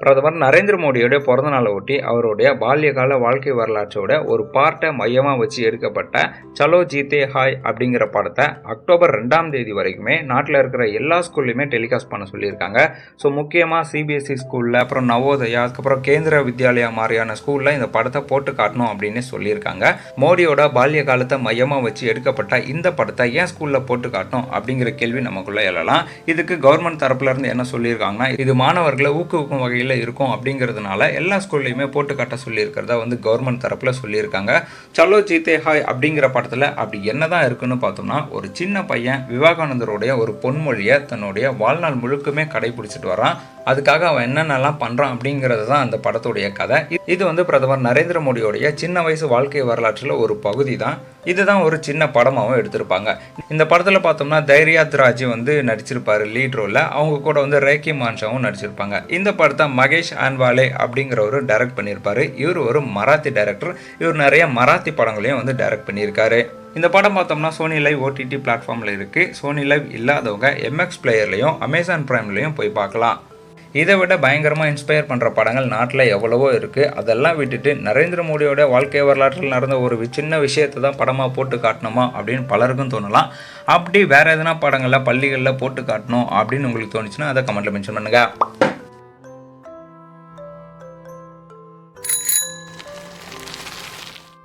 பிரதமர் நரேந்திர மோடியுடைய பிறந்தநாளை ஒட்டி அவருடைய பால்யகால வாழ்க்கை வரலாற்றோட ஒரு பார்ட்டை மையமாக வச்சு எடுக்கப்பட்ட சலோ ஜீத்தே ஹாய் அப்படிங்கிற படத்தை அக்டோபர் ரெண்டாம் தேதி வரைக்குமே நாட்டில் இருக்கிற எல்லா ஸ்கூல்லையுமே டெலிகாஸ்ட் பண்ண சொல்லியிருக்காங்க. ஸோ முக்கியமாக சிபிஎஸ்சி ஸ்கூலில் அப்புறம் நவோதயா அதுக்கப்புறம் கேந்திர வித்யாலயா மாதிரியான ஸ்கூலில் இந்த படத்தை போட்டு காட்டணும் அப்படின்னு சொல்லியிருக்காங்க. மோடியோட பால்ய காலத்தை மையமாக வச்சு எடுக்கப்பட்ட இந்த படத்தை ஏன் ஸ்கூலில் போட்டு காட்டணும் அப்படிங்கிற கேள்வி நமக்குள்ளே எழலாம். இதுக்கு கவர்மெண்ட் தரப்புலேருந்து என்ன சொல்லியிருக்காங்கன்னா இது மாணவர்களை ஊக்குவிக்கும் வகையில் இருக்கும் அப்படிங்கிறதுனால எல்லா ஸ்கூல்லையுமே போட்டு காட்ட சொல்லியிருக்கிறதா வந்து கவர்மெண்ட் தரப்புல சொல்லியிருக்காங்க. சலோ ஜீத்தே ஹாய் அப்படிங்கிற படத்தில் அப்படி என்னதான் இருக்குன்னு பார்த்தோம்னா ஒரு சின்ன பையன் விவேகானந்தருடைய ஒரு பொன்மொழியை தன்னுடைய வாழ்நாள் முழுக்குமே கடைபிடிச்சிட்டு வரான் அதுக்காக அவன் என்னென்னலாம் பண்ணுறான் அப்படிங்கிறது தான் அந்த படத்துடைய கதை. இது வந்து பிரதமர் நரேந்திர மோடியோடைய சின்ன வயசு வாழ்க்கை வரலாற்றில் ஒரு பகுதி தான். இதுதான் ஒரு சின்ன படமாகவும் எடுத்திருப்பாங்க. இந்த படத்தில் பார்த்தோம்னா தைரியாத் ராஜி வந்து நடிச்சிருப்பாரு லீட் ரோலில் அவங்க கூட வந்து ரேக்கி மான்ஷாவும் நடிச்சிருப்பாங்க. இந்த படத்தை மகேஷ் ஆன்வாலே அப்படிங்கிறவரு டைரக்ட் பண்ணியிருப்பாரு. இவர் ஒரு மராத்தி டைரக்டர் இவர் நிறைய மராத்தி படங்களையும் வந்து டைரக்ட் பண்ணியிருக்காரு. இந்த படம் பார்த்தோம்னா சோனி லைவ் ஓடிடி பிளாட்ஃபார்மில் இருக்குது சோனி லைவ் இல்லாதவங்க எம்எக்ஸ் பிளேயர்லையும் அமேசான் ப்ரைம்லையும் போய் பார்க்கலாம். இதை விட பயங்கரமாக இன்ஸ்பயர் பண்ணுற படங்கள் நாட்டில் எவ்வளவோ இருக்குது அதெல்லாம் விட்டுட்டு நரேந்திர மோடியோட வாழ்க்கை வரலாற்றில் நடந்த ஒரு சின்ன விஷயத்தை தான் படமாக போட்டு காட்டணுமா அப்படின்னு பலருக்கும் தோணலாம். அப்படி வேறு எதனா படங்களில் பள்ளிகளில் போட்டு காட்டணும் அப்படின்னு உங்களுக்கு தோணுச்சுன்னா அதை கமெண்ட்டில் மென்ஷன் பண்ணுங்கள்